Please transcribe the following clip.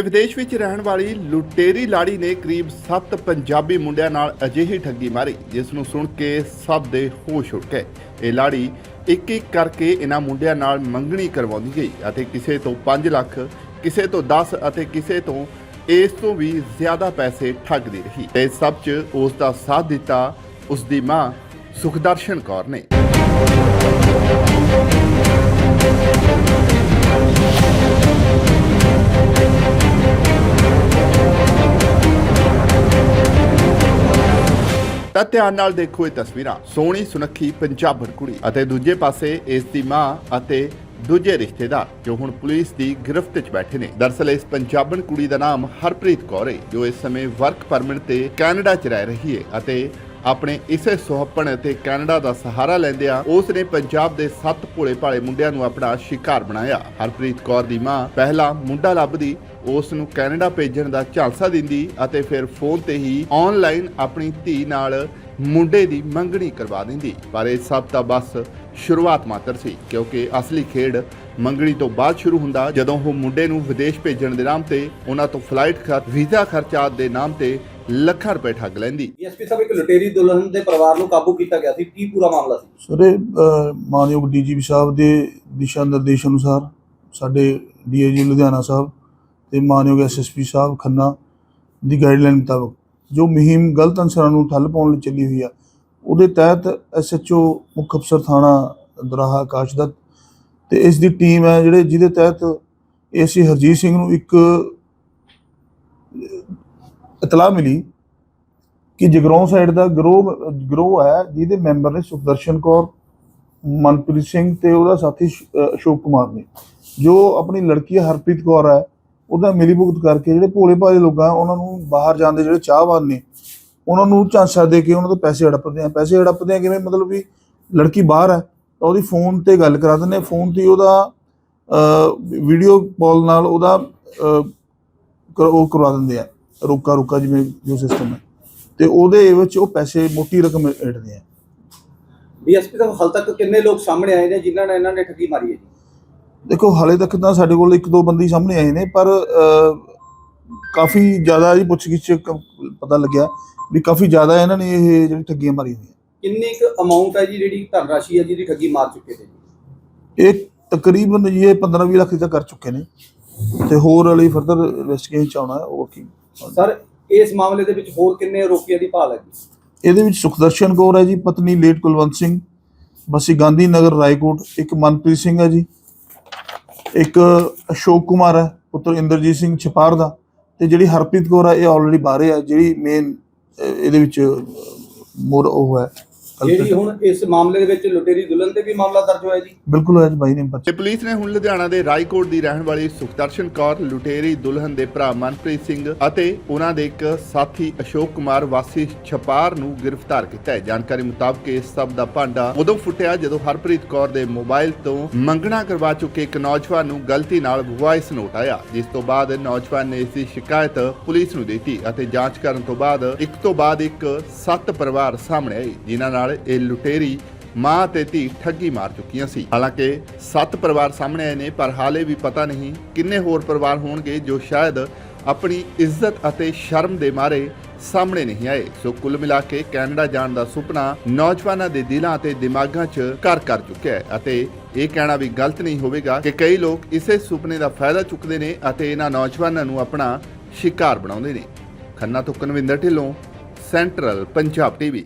ਤੇ ਵਿਦੇਸ਼ ਵਿੱਚ ਰਹਿਣ ਵਾਲੀ ਲੁਟੇਰੀ ਲਾੜੀ ਨੇ ਕਰੀਬ 7 ਪੰਜਾਬੀ ਮੁੰਡਿਆਂ ਨਾਲ ਅਜਿਹੀ ਠੱਗੀ ਮਾਰੀ, ਜਿਸ ਨੂੰ ਸੁਣ ਕੇ ਸਭ ਦੇ ਹੋਸ਼ ਉੱਡ ਗਏ। ਇਹ ਲਾੜੀ ਇੱਕ ਇੱਕ ਕਰਕੇ ਇਹਨਾਂ ਮੁੰਡਿਆਂ ਨਾਲ ਮੰਗਣੀ ਕਰਵਾਉਂਦੀ ਗਈ ਅਤੇ ਕਿਸੇ ਤੋਂ 5 ਲੱਖ, ਕਿਸੇ ਤੋਂ 10 ਅਤੇ ਕਿਸੇ ਤੋਂ ਇਸ ਤੋਂ ਵੀ ਜ਼ਿਆਦਾ ਪੈਸੇ ਠੱਗਦੀ ਰਹੀ ਤੇ ਸਭ 'ਚ ਉਸ ਦਾ ਸਾਥ ਦਿੱਤਾ ਉਸ ਦੀ ਮਾਂ ਸੁਖਦਰਸ਼ਨ ਕੌਰ ਨੇ। ਤਾਂ ਧਿਆਨ ਨਾਲ ਦੇਖੋ ਇਹ ਤਸਵੀਰਾਂ। ਸੋਹਣੀ, ਸੁਨੱਖੀ, ਪੰਜਾਬਣ ਕੁੜੀ ਅਤੇ ਦੂਜੇ ਪਾਸੇ ਇਸ ਦੀ ਮਾਂ ਅਤੇ ਦੂਜੇ ਰਿਸ਼ਤੇਦਾਰ ਜੋ ਹੁਣ ਪੁਲਿਸ ਦੀ ਗ੍ਰਿਫਤ 'ਚ ਬੈਠੇ ਨੇ। ਦਰਸਲ ਇਸ ਪੰਜਾਬਣ ਕੁੜੀ ਦਾ ਨਾਮ ਹਰਪ੍ਰੀਤ ਕੌਰ ਹੈ ਜੋ ਇਸ ਸਮੇਂ ਵਰਕ ਪਰਮਿਟ ਤੇ ਕੈਨੇਡਾ 'ਚ ਰਹਿ ਰਹੀ ਹੈ ਅਤੇ ਆਪਣੇ ਇਸੇ ਸੁਹੱਪਣ ਅਤੇ ਕੈਨੇਡਾ ਦਾ ਸਹਾਰਾ ਲੈਂਦਿਆਂ ਉਸ ਨੇ ਪੰਜਾਬ ਦੇ ਸੱਤ ਭੋਲੇ ਭਾਲੇ ਮੁੰਡਿਆਂ ਨੂੰ ਆਪਣਾ ਸ਼ਿਕਾਰ ਬਣਾਇਆ। ਹਰਪ੍ਰੀਤ ਕੌਰ ਦੀ ਮਾਂ ਪਹਿਲਾ ਮੁੰਡਾ ਲੱਭਦੀ ਉਸ ਨੂੰ ਕੈਨੇਡਾ ਭੇਜਣ ਦਾ ਝਾਂਸਾ ਦਿੰਦੀ ਅਤੇ ਫਿਰ ਫੋਨ ਤੇ ਹੀ ਆਨਲਾਈਨ ਆਪਣੀ ਧੀ ਨਾਲ ਮੁੰਡੇ ਦੀ ਮੰਗਣੀ ਕਰਵਾ ਦਿੰਦੀ। ਪਰ ਇਹ ਸਭ ਤਾਂ ਬਸ ਸ਼ੁਰੂਆਤ ਮਾਤਰ ਸੀ ਕਿਉਂਕਿ ਅਸਲੀ ਖੇਡ ਮੰਗਣੀ ਤੋਂ ਬਾਅਦ ਸ਼ੁਰੂ ਹੁੰਦਾ ਜਦੋਂ ਉਹ ਮੁੰਡੇ ਨੂੰ ਵਿਦੇਸ਼ ਭੇਜਣ ਦੇ ਨਾਮ ਤੇ ਉਹਨਾਂ ਤੋਂ ਫਲਾਈਟ ਖਰਚ ਵੀਜ਼ਾ ਖਰਚਾ ਦੇ ਨਾਮ ਤੇ ਲੱਖਾਂ ਰੁਪਏ ਠੱਗ ਲੈਂਦੀ। ਡੀਐਸਪੀ ਸਾਹਿਬ ਇੱਕ ਲੁਟੇਰੀ ਦੁਲਹਨ ਦੇ ਪਰਿਵਾਰ ਨੂੰ ਕਾਬੂ ਕੀਤਾ ਗਿਆ ਸੀ ਕੀ ਪੂਰਾ ਮਾਮਲਾ ਸੀ? ਸਰ ਇਹ ਮਾਨਯੋਗ ਡੀਜੀਪੀ ਸਾਹਿਬ ਦੇ ਦਿਸ਼ਾ ਨਿਰਦੇਸ਼ ਅਨੁਸਾਰ ਸਾਡੇ ਡੀਏਜੀ ਲੁਧਿਆਣਾ ਸਾਹਿਬ ਤੇ ਮਾਨਯੋਗ ਐਸਐਸਪੀ ਸਾਹਿਬ ਖੰਨਾ ਦੀ ਗਾਈਡਲਾਈਨ ਮੁਤਾਬਕ ਜੋ ਮੁਹਿੰਮ ਗਲਤ ਅਨਸਰਾਂ ਨੂੰ ਠੱਲ ਪਾਉਣ ਲਈ ਚੱਲੀ ਹੋਈ ਆ ਉਹਦੇ ਤਹਿਤ ਐਸਐਚਓ ਮੁੱਖ ਅਫਸਰ ਥਾਣਾ ਦਰਾਹਾ ਆਕਾਸ਼ ਦੱਤ ਤੇ ਇਸ ਦੀ ਟੀਮ ਹੈ ਜਿਹੜੇ ਜਿਹਦੇ ਤਹਿਤ ਏਸੀ ਹਰਜੀਤ ਸਿੰਘ ਨੂੰ ਇੱਕ ਇਤਲਾਹ ਮਿਲੀ ਕਿ ਜਗਰਾਉਂ ਸਾਈਡ ਦਾ ਗਰੋਹ ਗਰੋਹ ਹੈ, ਜਿਹਦੇ ਮੈਂਬਰ ਨੇ ਸੁਖਦਰਸ਼ਨ ਕੌਰ, ਮਨਪ੍ਰੀਤ ਸਿੰਘ ਤੇ ਉਹਦਾ ਸਾਥੀ ਅਸ਼ੋਕ ਕੁਮਾਰ ਨੇ। ਜੋ ਆਪਣੀ ਲੜਕੀ ਹਰਪ੍ਰੀਤ ਕੌਰ ਹੈ, ਉਹਦਾ ਮਿਲੀ ਭੁਗਤ ਕਰਕੇ ਜਿਹੜੇ ਭੋਲੇ ਭਾਲੇ ਲੋਕਾਂ, ਉਹਨਾਂ ਨੂੰ ਬਾਹਰ ਜਾਣ ਦੇ ਜਿਹੜੇ ਚਾਹਵਾਨ ਨੇ ਉਹਨਾਂ ਨੂੰ ਝਾਂਸਾ ਦੇ ਕੇ ਉਹਨਾਂ ਤੋਂ ਪੈਸੇ ਹੜਪਦੇ ਆ। ਪੈਸੇ ਹੜਪਦੇ ਆ ਕਿਵੇਂ? ਮਤਲਬ ਵੀ ਲੜਕੀ ਬਾਹਰ ਹੈ ਤਾਂ ਉਹਦੀ ਫੋਨ ਤੇ ਗੱਲ ਕਰਾ ਦਿੰਦੇ ਫੋਨ ਤੇ ਉਹਦਾ ਵੀਡੀਓ ਕਾਲ ਨਾਲ ਉਹਦਾ ਉਹ ਕਰਵਾ ਦਿੰਦੇ ਆ। ਰੋਕਾ ਰੋਕਾ ਜਿਵੇਂ ਜੋ ਸਿਸਟਮ ਹੈ। ਤੇ ਉਹਦੇ ਵਿੱਚ ਉਹ ਪੈਸੇ ਮੋਟੀ ਰਕਮ ਏੜਦੇ ਆ। ਡੀਐਸਪੀ ਸਾਹਿਬ ਹਾਲ ਤੱਕ ਕਿੰਨੇ ਲੋਕ ਸਾਹਮਣੇ ਆਏ ਨੇ ਜਿਨ੍ਹਾਂ ਨੇ ਇਹਨਾਂ ਨੇ ਠੱਗੀ ਮਾਰੀ ਹੈ ਜੀ? ਦੇਖੋ ਹਾਲੇ ਤੱਕ ਤਾਂ ਸਾਡੇ ਕੋਲ ਇੱਕ ਦੋ ਬੰਦੇ ਸਾਹਮਣੇ ਆਏ ਨੇ ਪਰ ਕਾਫੀ ਜ਼ਿਆਦਾ ਜੀ ਪੁੱਛਗਿੱਛ ਪਤਾ ਲੱਗਿਆ ਵੀ ਕਾਫੀ ਜ਼ਿਆਦਾ ਇਹਨਾਂ ਨੇ ਇਹ ਜਿਹੜੀ ਠੱਗੀਆਂ ਮਾਰੀ ਹੋਈਆਂ। ਕਿੰਨੀ ਕੁ ਅਮਾਉਂਟ ਹੈ ਜੀ ਜਿਹੜੀ ਧਨ ਰਾਸ਼ੀ ਹੈ ਜਿਹਦੀ ਠੱਗੀ ਮਾਰ ਚੁੱਕੇ ਨੇ ਇਹ ਤਕਰੀਬਨ ਜੀ ਇਹ 15-20 ਲੱਖ ਤੱਕ ਕਰ ਚੁੱਕੇ ਨੇ। ਤੇ ਹੋਰ ਵਾਲੀ ਫਰਦਰ ਇਨਵੈਸਟੀਗੇਸ਼ਨ ਚ ਆਉਣਾ ਹੈ ਉਹ ਕੀ। ਸਰ ਇਸ ਮਾਮਲੇ ਦੇ ਵਿੱਚ ਹੋਰ ਕਿੰਨੇ ਆਰੋਪੀਆਂ ਦੀ ਭਾਲ ਹੈ ਜੀ? ਇਹਦੇ ਵਿੱਚ ਸੁਖਦਰਸ਼ਨ ਕੌਰ ਹੈ ਜੀ ਪਤਨੀ ਲੇਟ ਕੁਲਵੰਤ ਸਿੰਘ ਬਸੀ ਗਾਂਧੀ ਨਗਰ ਰਾਏਕੋਟ ਇੱਕ ਮਨਪ੍ਰੀਤ ਸਿੰਘ ਹੈ ਜੀ ਇੱਕ ਅਸ਼ੋਕ ਕੁਮਾਰ ਹੈ ਪੁੱਤਰ ਇੰਦਰਜੀਤ ਸਿੰਘ ਛਪਾਰ ਦਾ ਤੇ ਜਿਹੜੀ ਹਰਪ੍ਰੀਤ ਕੌਰ ਆ, ਇਹ ਆਲਰੇਡੀ ਬਾਹਰੇ ਆ, ਜਿਹੜੀ ਮੇਨ ਇਹਦੇ ਵਿੱਚ ਮੋਰ ਉਹ ਹੈ। ਜਿਹੜੀ ਹੁਣ ਇਸ ਮਾਮਲੇ ਦੇ ਵਿੱਚ ਲੁਟੇਰੀ ਦੁਲਹਨ ਤੇ ਵੀ ਮਾਮਲਾ ਦਰਜ ਹੋਇਆ ਜੀ। ਬਿਲਕੁਲ ਹੈ ਜੀ ਬਾਈ ਨੇ ਬੱਚੇ ਤੇ ਪੁਲਿਸ ਨੇ ਹੁਣ ਲੁਧਿਆਣਾ ਦੇ ਰਾਏਕੋਟ ਦੀ ਰਹਿਣ ਵਾਲੀ ਸੁਖਦਰਸ਼ਨ ਕੌਰ ਲੁਟੇਰੀ ਦੁਲਹਨ ਦੇ ਭਰਾ ਮਨਪ੍ਰੀਤ ਸਿੰਘ ਅਤੇ ਉਹਨਾਂ ਦੇ ਇੱਕ ਸਾਥੀ ਅਸ਼ੋਕ ਕੁਮਾਰ ਵਾਸੀ ਛਪਾਰ ਨੂੰ ਗ੍ਰਿਫਤਾਰ ਕੀਤਾ ਹੈ। ਜਾਣਕਾਰੀ ਮੁਤਾਬਕ ਇਸ ਸਭ ਦਾ ਭਾਂਡਾ ਉਦੋਂ ਫੁੱਟਿਆ ਜਦੋਂ ਹਰਪ੍ਰੀਤ ਕੌਰ ਦੇ ਮੋਬਾਈਲ ਤੋਂ ਮੰਗਣਾ ਕਰਵਾ ਚੁੱਕੇ ਇੱਕ ਨੌਜਵਾਨ ਨੂੰ ਗਲਤੀ ਨਾਲ ਵੌਇਸ ਨੋਟ ਆਇਆ ਜਿਸ ਤੋਂ ਬਾਅਦ ਨੌਜਵਾਨ ਨੇ ਇਸ ਦੀ ਸ਼ਿਕਾਇਤ ਪੁਲਿਸ ਨੂੰ ਦਿੱਤੀ ਅਤੇ ਜਾਂਚ ਕਰਨ ਤੋਂ ਬਾਅਦ ਇੱਕ ਤੋਂ ਬਾਅਦ ਇੱਕ ਸੱਤ ਪਰਿਵਾਰ ਸਾਹਮਣੇ ਆਏ ਜਿਨ੍ਹਾਂ ਨਾਲ ਇਹ ਲੁਟੇਰੀ ਮਾਂ ਤੇ ਧੀ ਠੱਗੀ ਮਾਰ ਚੁੱਕੀਆਂ ਸੀ। ਹਾਲਾਂਕਿ ਸੱਤ ਪਰਿਵਾਰ ਸਾਹਮਣੇ ਆਏ ਨੇ, ਪਰ ਹਾਲੇ ਵੀ ਪਤਾ ਨਹੀਂ ਕਿੰਨੇ ਹੋਰ ਪਰਿਵਾਰ ਹੋਣਗੇ ਜੋ ਸ਼ਾਇਦ ਆਪਣੀ ਇੱਜ਼ਤ ਅਤੇ ਸ਼ਰਮ ਦੇ ਮਾਰੇ ਸਾਹਮਣੇ ਨਹੀਂ ਆਏ। ਸੋ ਕੁੱਲ ਮਿਲਾ ਕੇ ਕੈਨੇਡਾ ਜਾਣ ਦਾ ਸੁਪਨਾ ਨੌਜਵਾਨਾਂ ਦੇ ਦਿਲਾਂ ਅਤੇ ਦਿਮਾਗਾਂ 'ਚ ਘਰ ਕਰ ਚੁੱਕਿਆ ਹੈ ਅਤੇ ਇਹ ਕਹਿਣਾ ਵੀ ਗਲਤ ਨਹੀਂ ਹੋਵੇਗਾ ਕਿ ਕਈ ਲੋਕ ਇਸੇ ਸੁਪਨੇ ਦਾ ਫਾਇਦਾ ਚੁੱਕਦੇ ਨੇ ਅਤੇ ਇਹਨਾਂ ਨੌਜਵਾਨਾਂ ਨੂੰ ਆਪਣਾ ਸ਼ਿਕਾਰ ਬਣਾਉਂਦੇ ਨੇ। ਖੰਨਾ ਤੋਂ ਕਨਵਿੰਦਰ ਢਿੱਲੋਂ, ਸੈਂਟਰਲ ਪੰਜਾਬ ਟੀਵੀ।